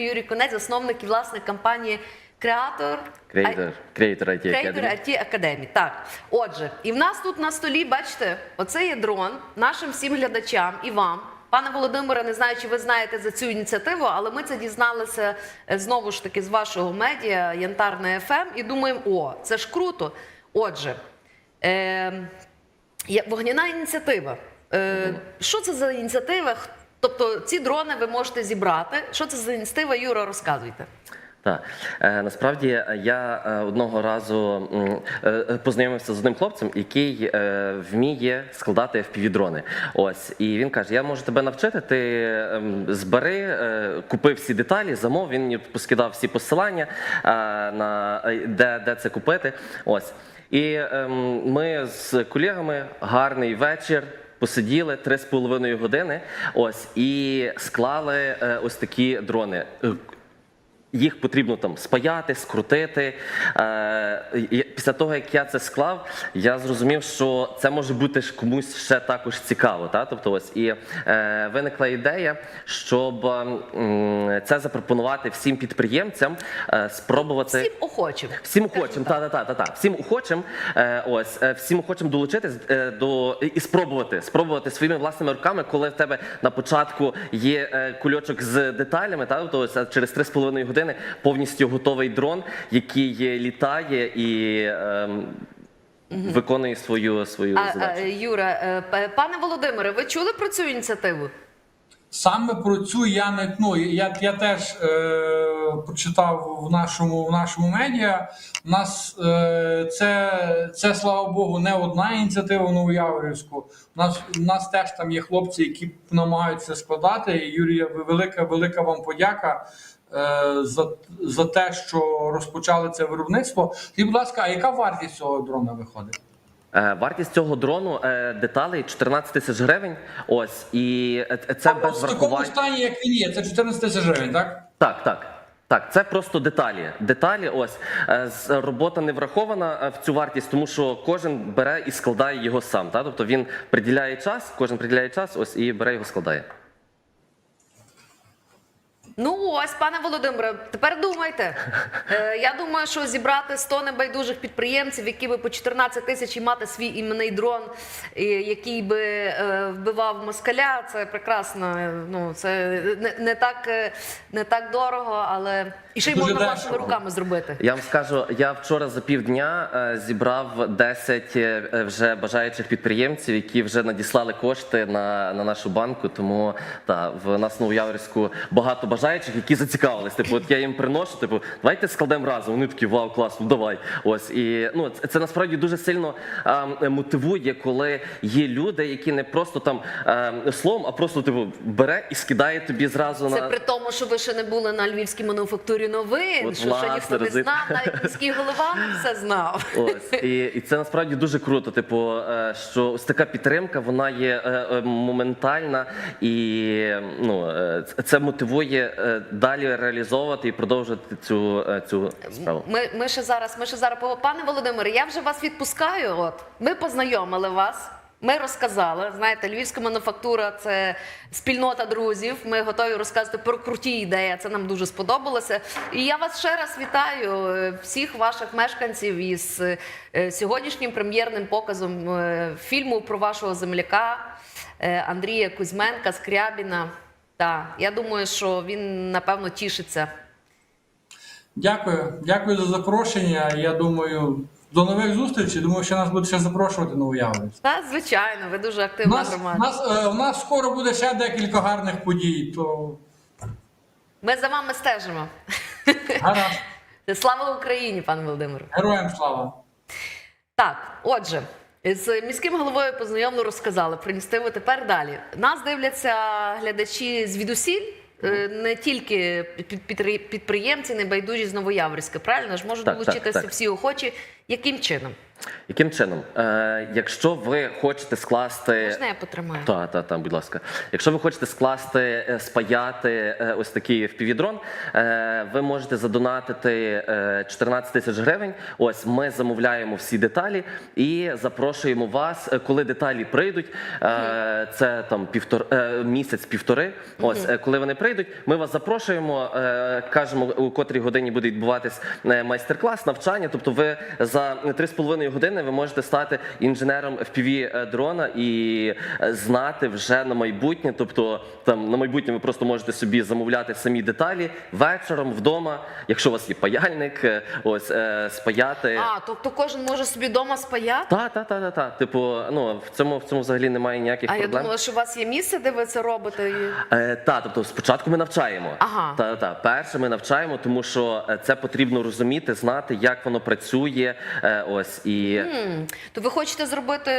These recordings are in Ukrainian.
Юрій Конець, засновник і власник компанії Креатор. Creator, Creator IT Creator Academy. IT Academy. Так, отже, і в нас тут на столі, бачите, оце є дрон нашим всім глядачам і вам. Пане Володимире, не знаю, чи ви знаєте за цю ініціативу, але ми це дізналися е, знову ж таки з вашого медіа Янтарне ФМ і думаємо, о, це ж круто. Отже, е, вогняна ініціатива. Е, Що це за ініціатива? Тобто ці дрони ви можете зібрати. Що це за ініціатива? Юра, розказуйте. Так, е, насправді е, я е, одного разу е, е, познайомився з одним хлопцем, який е, вміє складати FPV-дрони. Ось, і він каже: Я можу тебе навчити. Ти ем, збери, е, купи всі деталі, замов. Він мені поскидав всі посилання е, на е, де, де це купити. Ось. І ем, ми з колегами гарний вечір. Посиділи три з половиною години, ось і склали е, ось такі дрони. Їх потрібно там спаяти, скрутити. Е, після того, як я це склав, я зрозумів, що це може бути ж комусь ще також цікаво. Та? Тобто, ось і е, виникла ідея, щоб це запропонувати всім підприємцям, е, спробувати. Всім охочим. Всім охочим, та, та, та, та, та. Всім охочим, е, ось всім охочим долучитись е, до і- спробувати, спробувати своїми власними руками, коли в тебе на початку є е, кульочок з деталями, та тобто ось, через 3,5 години повністю готовий дрон, який е, літає і ем, виконує свою свою А, задачу. а, Юра, е, пане Володимире, ви чули про цю ініціативу? Саме про цю я не ну, я, я теж е, прочитав в нашому в нашому медіа. У нас е, це, це слава Богу, не одна ініціатива в Новояворівську. У нас у нас теж там є хлопці, які намагаються складати. І Юрія, велика велика вам подяка. Е, За, за те, що розпочали це виробництво. Скажіть, будь ласка, а яка вартість цього дрона виходить? Е, Вартість цього дрону е, деталей 14 тисяч гривень. Ось і це Тобто без в такому стані, як він є, це 14 тисяч гривень, так? Так, так. Так, це просто деталі. Деталі, ось робота не врахована в цю вартість, тому що кожен бере і складає його сам. Та? Тобто він приділяє час, кожен приділяє час, ось і бере його складає. Ну ось, пане Володимире, тепер думайте. Е, я думаю, що зібрати 100 небайдужих підприємців, які би по 14 тисяч і мати свій іменний дрон, і який би е, вбивав москаля, це прекрасно. е, Ну це не, не так е, не так дорого, але і ще й Дуже можна дешево. власними руками зробити. Я вам скажу, я вчора за півдня е, зібрав 10 е, вже бажаючих підприємців, які вже надіслали кошти на, на нашу банку. Тому та в нас в Новояворівську багато бажаючих, які зацікавились. Типу, от я їм приношу, типу, давайте складемо разом. Вони такі вау, клас, ну давай. Ось і ну це, це насправді дуже сильно е, мотивує, коли є люди, які не просто там е, словом, а просто типу бере і скидає тобі зразу Це на при тому, що ви ще не були на львівській мануфактурі новин, От, що ще власне, ніхто не знав, навіть міський голова все знав. Ось і, і це насправді дуже круто. Типу, е, що ось така підтримка, вона є е, е, моментальна і ну е, це- це мотивує далі реалізовувати і продовжувати цю, е, цю справу. Ми, ми ще зараз, ми ще зараз пане Володимире, я вже вас відпускаю. От ми познайомили вас. Ми розказали. Знаєте, львівська мануфактура це спільнота друзів. Ми готові розказати про круті ідеї. Це нам дуже сподобалося. І я вас ще раз вітаю е, всіх ваших мешканців із е, сьогоднішнім прем'єрним показом е, фільму про вашого земляка е, Андрія Кузьменка Скрябіна. Так, я думаю, що він напевно тішиться. Дякую, дякую за запрошення. Я думаю, до нових зустрічей. Думаю, що нас буде ще запрошувати новоявленців. Та звичайно, ви дуже активна нас, громада. у, нас, е, у нас скоро буде ще декілька гарних подій. То Ми за вами стежимо. гаразд. Слава Україні, пане Володимире. Героям слава! Так, отже, з міським головою познайомно розказали про ініціативу. Тепер далі. Нас дивляться глядачі звідусіль. е, Не тільки під- під- підприємці, небайдужі з Новояворська, правильно ж можуть Так, так, долучитися так. всі охочі. Яким чином? Яким чином? Е, якщо ви хочете скласти. Можна я потримаю? Та, та, та, будь ласка. Якщо ви хочете скласти, е, спаяти е, ось такий впівдрон, е, ви можете задонатити е, 14 тисяч гривень. Ось ми замовляємо всі деталі і запрошуємо вас, е, коли деталі прийдуть. е, Це там півтор е, місяць-півтори. Ось е, коли вони прийдуть, ми вас запрошуємо, е, кажемо, у котрій годині буде відбуватись е, майстер-клас, навчання. Тобто, ви за 3,5 години ви можете стати інженером FPV дрона і е, знати вже на майбутнє. Тобто, там на майбутнє ви просто можете собі замовляти самі деталі вечором вдома, якщо у вас є паяльник, е, ось е, спаяти. А, тобто кожен може собі вдома спаяти? Та, та, та, та, та. Типу, ну в цьому в цьому взагалі немає ніяких А я думала, що у вас є місце, де ви це робите. і- Е, та, тобто спочатку ми навчаємо. Ага. Та, та, перше ми навчаємо, тому що е, це потрібно розуміти, знати, як воно працює. Е, ось і М, То ви хочете зробити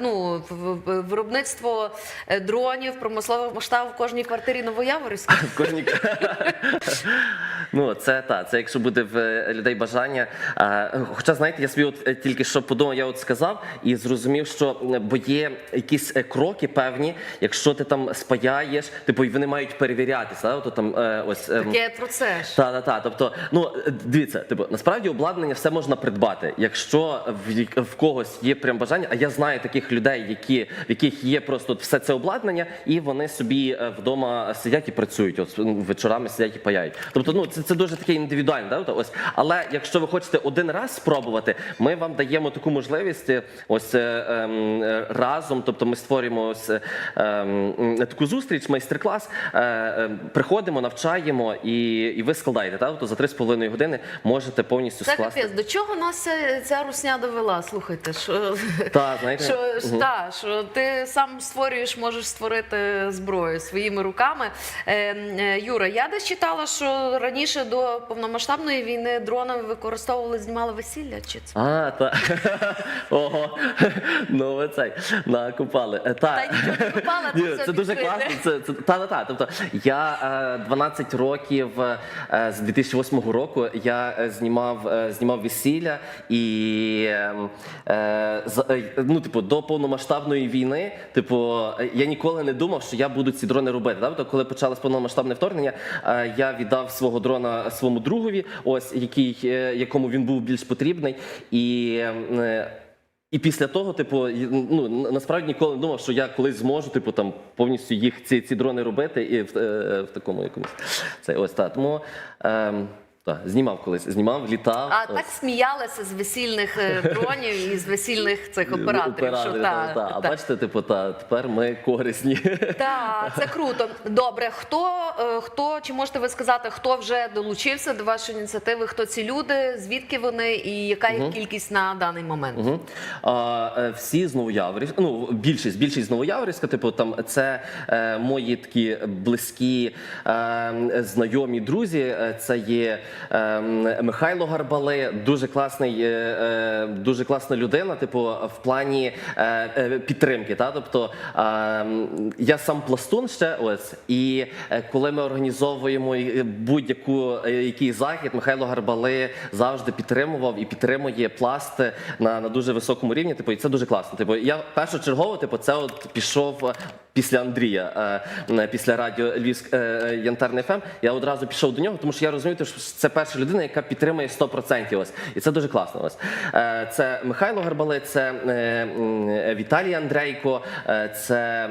ну, в- в- виробництво е, дронів промислового масштабу в кожній квартирі Новояворівська? в кожній ну це та це якщо буде в е, людей бажання. А, хоча знаєте, я собі от е, тільки що подумав, я от сказав і зрозумів, що е, бо є якісь е, кроки певні, якщо ти там спаяєш, типу і вони мають перевірятися. Да? От, там е, ось ем, Таке про це ж. Та, та, та. Тобто, ну е, дивіться, типу, насправді обладнання все можна придбати. Якщо в, в когось є прям бажання, а я знаю таких людей, які в яких є просто все це обладнання, і вони собі е, вдома сидять і працюють. От ну, вечорами сидять і паяють. Тобто, ну це, це дуже таке індивідуально. Да? Ось, але якщо ви хочете один раз спробувати, ми вам даємо таку можливість. е, Ось е, ем, разом. Тобто, ми створюємо ось ем, таку зустріч, майстер-клас. е, е, Приходимо, навчаємо і, і ви складаєте. Так? Тобто за 3,5 години можете повністю скласти. капець. До чого нас ця русня довела? Слухайте, що, Та, знаєте, що, ж, та, що ти сам створюєш, можеш створити зброю своїми руками. Е, е, Юра, я десь читала, що раніше до повномасштабної війни дрони використовували, знімали весілля. Чи це? А, та. Ого. Ну, ви цей накупали. Е, Та. Ні, це це дуже класно. Це, це та, та, та. Тобто я е, 12 років е, з 2008 року я знімав, знімав весілля і е, е, е, ну, типу, до повномасштабної війни, типу, е, я ніколи не думав, що я буду ці дрони робити. Тобто, коли почалось повномасштабне вторгнення, е, я віддав свого дрона своєму другові, ось який, е, якому він був більш потрібний. І е, і після того, типу, ну насправді ніколи не думав, що я колись зможу, типу, там повністю їх ці, ці дрони робити і в, е, в такому якомусь це ось так. Тому ем, та, знімав колись, знімав, літав. А так сміялися з весільних е, дронів і з весільних цих операторів. що, та, та, та. А та. бачите, типу, та, тепер ми корисні. Так, це круто. Добре, хто, е, хто чи можете ви сказати, хто вже долучився до вашої ініціативи? Хто ці люди? Звідки вони і яка їх кількість на даний момент? Мгм. А, е, всі з Новояворівська, ну більшість, більшість з Новояворівська, типу там це е, мої такі близькі е, знайомі друзі. Це є Михайло Гарбали, дуже класний, е, е, дуже класна людина. Типу, в плані е, підтримки. Та тобто е, я сам пластун ще ось, і коли ми організовуємо будь-яку який захід, Михайло Гарбали завжди підтримував і підтримує пласт на, на дуже високому рівні. Типу, і це дуже класно. Типу, я першочергово, типу, це от пішов. Після Андрія, е, е, після радіо Львівськ е, Янтарний ФМ, я одразу пішов до нього, тому що я розумію, що це перша людина, яка підтримує 100%. Ось і це дуже класно. Ось це Михайло Гарбали, це Віталій Андрейко, це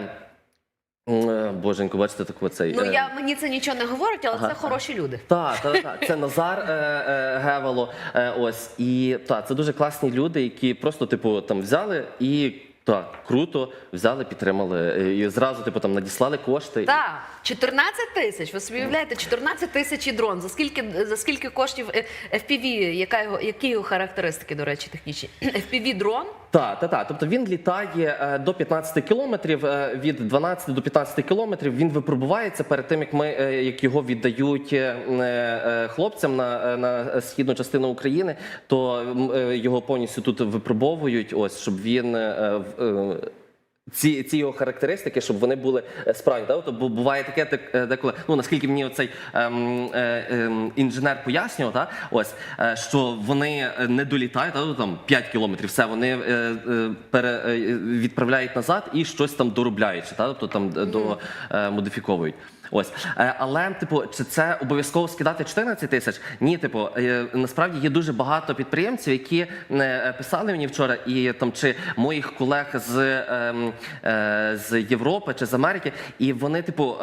боженько, бачите, таку цей. Ну я мені це нічого не говорить, але це хороші люди. так, так, так. Це Назар е, е, Гевало. Е, ось і так, це дуже класні люди, які просто, типу, там взяли і так, круто взяли, підтримали. е, І зразу, типу, там надіслали кошти. Так, 14 тисяч. Ви собі уявляєте, 14 тисяч і дрон. За скільки за скільки коштів е, FPV, яка його які його характеристики, до речі, технічні? FPV дрон. Так, так, так. Тобто він літає е, до 15 кілометрів, е, від 12 до 15 кілометрів. Він випробувається перед тим, як ми е, як його віддають хлопцям на, на східну частину України, то його повністю тут випробовують. Ось щоб він ці, ці його характеристики, щоб вони були справді. справні. Та? Тобто, буває таке, так, е, деколи, ну наскільки мені оцей ем, е, ем, інженер пояснював, та? Ось, е, що вони е, не долітають, та? ну, там 5 кілометрів, все, вони е, е, пере, е, відправляють назад і щось там доробляють, та? тобто там е, до, е, модифіковують. Ось, Е, але типу, чи це обов'язково скидати 14 тисяч? Ні, типу, е, насправді є дуже багато підприємців, які е, писали мені вчора, і там чи моїх колег з, ем, з Європи чи з Америки, і вони, типу,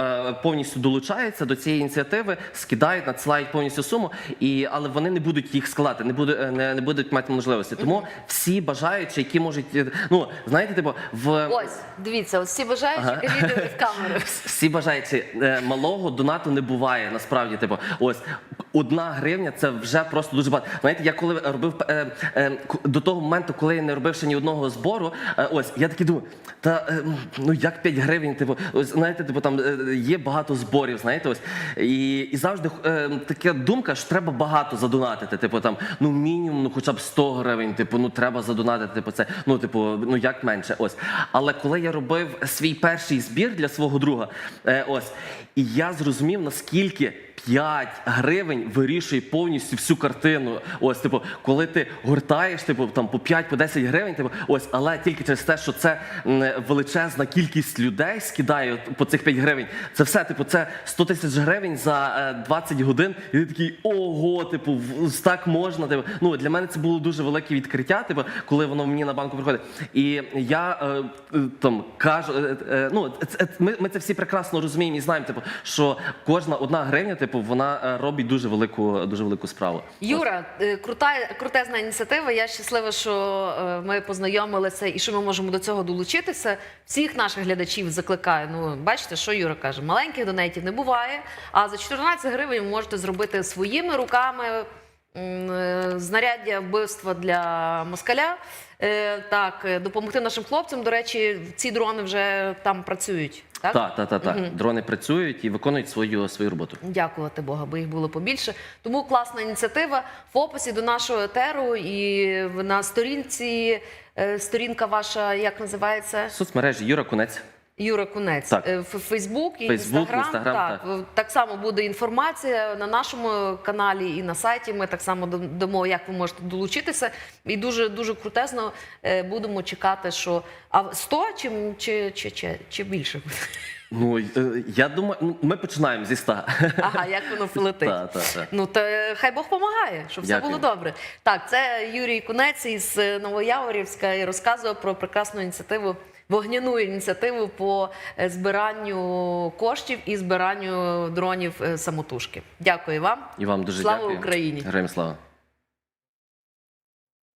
повністю долучаються до цієї ініціативи, скидають, надсилають повністю суму, і але вони не будуть їх складати, не буде е, не, не будуть мати можливості. Тому всі бажаючі, які можуть, ну знаєте, типу, в Ось, дивіться, ось всі бажаючі, Ага. в камеру. всі бажаючі малого донату не буває. Насправді, типу, ось одна гривня це вже просто дуже багато. Знаєте, я коли робив е, е, до того моменту, коли я не робив ще ні одного збору, е, ось я такий думаю, та е, ну як 5 гривень, типу, ось знаєте, типу там е, є багато зборів, знаєте, ось і, і завжди е, така думка, що треба багато задонатити. Типу там, ну мінімум, ну хоча б 100 гривень, типу, ну треба задонатити, типу, це ну, типу, ну як менше. Ось. Але коли я робив свій перший збір для свого друга, е, ось, і я зрозумів, наскільки. 5 гривень вирішує повністю всю картину. Ось, типу, коли ти гортаєш, типу, там по 5 по 10 гривень, типу, ось, але тільки через те, що це величезна кількість людей скидає по цих 5 гривень. Це все, типу, це 100 тисяч гривень за е, 20 годин. І ти такий ого, типу, так можна. Типу. Ну для мене це було дуже велике відкриття, типу, коли воно мені на банку приходить. І я е, е, там кажу, е, е, ну ми, ми це всі прекрасно розуміємо і знаємо, типу, що кожна одна гривня, типу, вона е, робить дуже велику, дуже велику справу. Юра, е, крута, крутезна ініціатива. Я щаслива, що е, ми познайомилися і що ми можемо до цього долучитися. Всіх наших глядачів закликаю. Ну, бачите, що Юра каже: маленьких донейтів не буває. А за 14 гривень ви можете зробити своїми руками знаряддя вбивства для москаля. Так, допомогти нашим хлопцям. До речі, ці дрони вже там працюють. Так, Так, так, так, так. Дрони працюють і виконують свою свою роботу. Дякувати Бога, бо їх було побільше. Тому класна ініціатива в описі до нашого етеру і на сторінці. е, Сторінка ваша як називається? Соцмережі Юра Кунець. Юра Кунець. Так. Е, в Фейсбук і Фейсбук, Інстаграм. Так, так. Е, так само буде інформація на нашому каналі і на сайті. Ми так само дамо, як ви можете долучитися. І дуже дуже крутезно е, будемо чекати, що а 100 чи, чи, чи, чи, чи більше буде. Ну е, я думаю, ну, ми починаємо зі 100. Ага, як воно полетить. Так, так, так. Ну то е, хай Бог допомагає, щоб все Дякую. було добре. Так, це Юрій Кунець із е, Новояворівська і розказував про прекрасну ініціативу. Вогняну ініціативу по е, збиранню коштів і збиранню дронів е, самотужки. Дякую вам. І вам дуже Слава дякую. Україні! Героям слава.